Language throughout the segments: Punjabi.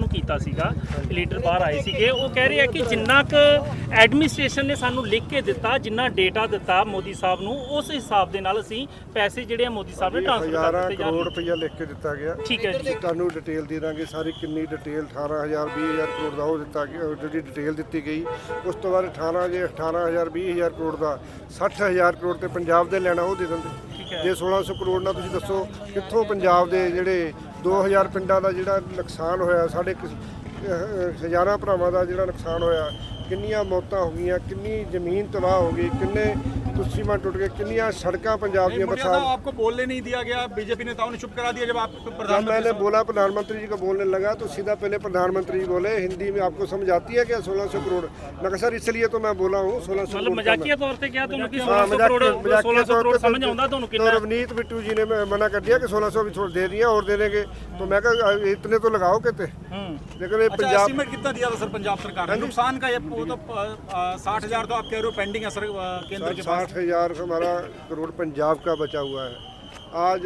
ਨੂੰ ਕੀਤਾ ਸੀਗਾ ਲੀਡਰ ਬਾਹਰ ਆਏ ਸੀਗੇ ਉਹ ਕਹਿ ਰਹੇ ਆ ਕਿ ਜਿੰਨਾ ਕੁ ਐਡਮਿਨਿਸਟ੍ਰੇਸ਼ਨ ਨੇ ਸਾਨੂੰ ਲਿਖ ਕੇ ਦਿੱਤਾ ਜਿੰਨਾ ਡੇਟਾ ਦਿੱਤਾ ਮੋਦੀ ਸਾਹਿਬ ਨੂੰ ਉਸ ਹਿਸਾਬ ਦੇ ਨਾਲ ਅਸੀਂ ਪੈਸੇ ਜਿਹੜੇ ਆ ਮੋਦੀ ਸਾਹਿਬ ਨੇ ਟ੍ਰਾਂਸਫਰ ਕਰ ਦਿੱਤੇ ਜਾ ਕਰੋੜ ਰੁਪਈਆ ਲਿਖ ਕੇ ਦਿੱਤਾ ਗਿਆ। ਠੀਕ ਹੈ ਜੀ। ਤੁਹਾਨੂੰ ਡਿਟੇਲ ਦੇ ਦਾਂਗੇ ਸਾਰੀ ਕਿੰਨੀ ਡਿਟੇਲ 18000 20000 ਕਰੋੜ ਦਾ ਉਹ ਦਿੱਤਾ ਗਿਆ ਜਿਹੜੀ ਡਿਟੇਲ ਦਿੱਤੀ ਗਈ ਉਸ ਤੋਂ ਬਾਅਦ 18 ਜੇ 18000 20000 ਕਰੋੜ ਦਾ 60000 ਕਰੋੜ ਤੇ ਪੰਜਾਬ ਦੇ ਲੈਣਾ ਉਹ ਦੇ ਦਿੰਦੇ। ਜੇ 1600 ਕਰੋੜ ਨਾਲ ਤੁਸੀਂ ਦੱਸੋ ਕਿੱਥੋਂ ਪੰਜਾਬ ਦੇ ਜਿਹੜੇ 2000 ਪਿੰਡਾਂ ਦਾ ਜਿਹੜਾ ਨੁਕਸਾਨ ਹੋਇਆ, ਸਾਡੇ ਕਿਸ- ਹਜ਼ਾਰਾਂ ਭਰਾਵਾਂ ਦਾ ਜਿਹੜਾ ਨੁਕਸਾਨ ਹੋਇਆ, ਕਿੰਨੀਆਂ ਮੌਤਾਂ ਹੋ ਗਈਆਂ, ਕਿੰਨੀ ਜ਼ਮੀਨ ਤਬਾਹ ਹੋ ਗਈ, ਕਿੰਨੇ कुछ सीमा टूट गई कितनी सड़क पंजाब दी बरसात आपको बोलने नहीं दिया गया बीजेपी नेताओं ने चुप करा दिया जब आप जब मैंने बोला प्रधानमंत्री जी को बोलने लगा तो सीधा पहले प्रधानमंत्री जी बोले हिंदी में आपको समझ आती है क्या सोलह सौ करोड़ मैं सर इसलिए तो मैं बोला हूँ सोलह सौ रवनीत बिट्टू जी ने मना कर दिया कि सोलह सौ भी छोड़ दे दिया और दे देंगे तो मैं कहा इतने तो लगाओ कहते लेकिन पंजाब कितना दिया था सर पंजाब सरकार ने नुकसान का ये तो साठ हजार तो आप कह रहे हो पेंडिंग है सर केंद्र के पास साठ हजार हमारा करोड़ पंजाब का बचा हुआ है आज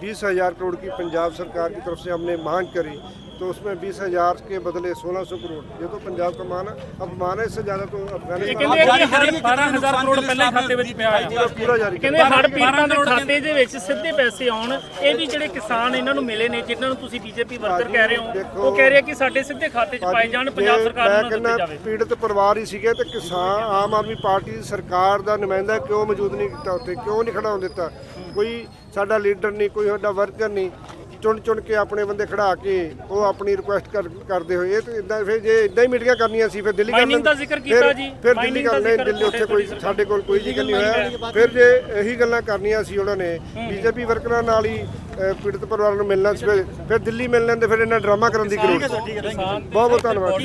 बीस हजार करोड़ की पंजाब सरकार की तरफ से हमने मांग करी तो उसमें बीस हजार के बदले सोलह सौ करोड़ ये तो पंजाब का मान है अब मान है इससे ज्यादा तो ਇਹ अफगानिस्तान ਕਹਿੰਦੇ ਆ ਕਿ ਹਰ करेंगे कितना 12000 नुकसान ਕਰੋੜ के लिए ਪਹਿਲਾਂ ਹੀ साहब ਖਾਤੇ ਵਿੱਚ ने ਪਿਆ दिखाई ਹੈ दिया। पूरा जारी ਕਹਿੰਦੇ ਹੜ ਪੀੜਤਾਂ ਦੇ ਖਾਤੇ ਦੇ ਵਿੱਚ ਸਿੱਧੇ ਪੈਸੇ ਆਉਣ ਇਹ ਵੀ ਜਿਹੜੇ ਕਿਸਾਨ ਇਹਨਾਂ ਨੂੰ ਮਿਲੇ ਨੇ ਜਿਨ੍ਹਾਂ ਨੂੰ ਤੁਸੀਂ ਬੀਜੇਪੀ ਵਰਕਰ ਕਹਿ ਰਹੇ ਹੋ ਦੇਖੋ- ਉਹ ਕਹਿ ਰਹੇ ਆ ਕਿ ਸਾਡੇ ਸਿੱਧੇ ਖਾਤੇ 'ਚ ਪਾਏ ਜਾਣ ਪੰਜਾਬ ਜੇ ਸਰਕਾਰ ਨੂੰ ਮੈਂ ਨਾ ਦਿੱਤੇ ਕਹਿੰਦਾ ਜਾਵੇ ਪੀੜਤ ਪਰਿਵਾਰ ਹੀ ਸੀਗੇ ਤੇ ਕਿਸਾਨ ਆਮ ਆਦਮੀ ਪਾਰਟੀ ਦੀ ਸਰਕਾਰ ਦਾ ਨੁਮਾਇੰਦਾ ਕਿਉਂ ਮੌਜੂਦ ਨਹੀਂ ਕੀਤਾ ਉੱਥੇ ਕਿਉਂ ਨਹੀਂ ਖੜਾ ਹੋਣ ਦਿੱਤਾ ਕੋਈ ਸਾਡਾ ਲੀਡਰ ਨਹੀਂ ਕੋਈ ਸਾਡਾ ਵਰਕਰ ਨਹੀਂ ਚੁਣ ਚੁਣ ਕੇ ਆਪਣੇ ਬੰਦੇ ਖੜਾ ਕੇ ਉਹ ਆਪਣੀ ਰਿਕੁਐਸਟ ਕਰ ਕਰਦੇ ਹੋਏ। ਇਹ ਤੇ ਇਦਾਂ ਫਿਰ ਜੇ ਇਦਾਂ ਹੀ ਮੀਟਿੰਗਾਂ ਕਰਨੀਆਂ ਸੀ ਫਿਰ ਦਿੱਲੀ ਕਰ Mining ਦਾ ਲੈਂਦੇ। ਜ਼ਿਕਰ ਕੀਤਾ ਫਿਰ- ਜੀ। ਫਿਰ ਦਿੱਲੀ ਕਰ ਲੈ ਦਿੱਲੀ ਉੱਥੇ ਕੋਈ ਸਾਡੇ ਕੋਲ ਕੋਈ ਜ਼ਿਕਰ ਨਹੀਂ ਹੋਇਆ। ਫਿਰ ਜੇ ਇਹੀ ਗੱਲਾਂ ਕਰਨੀਆਂ ਸੀ ਉਹਨਾਂ ਨੇ ਬੀਜੇਪੀ ਵਰਕਰਾਂ ਨਾਲ ਹੀ ਪੀੜਤ ਪਰਿਵਾਰ ਨੂੰ ਮਿਲਣਾ ਸੀ ਫਿਰ- ਫਿਰ ਦਿੱਲੀ ਮਿਲ ਲੈਂਦੇ ਫਿਰ ਇਹਨਾਂ ਡਰਾਮਾ ਕਰਨ ਦੀ ਜ਼ਰੂਰਤ ਬਹੁਤ ਬਹੁਤ ਧੰਨਵਾਦ।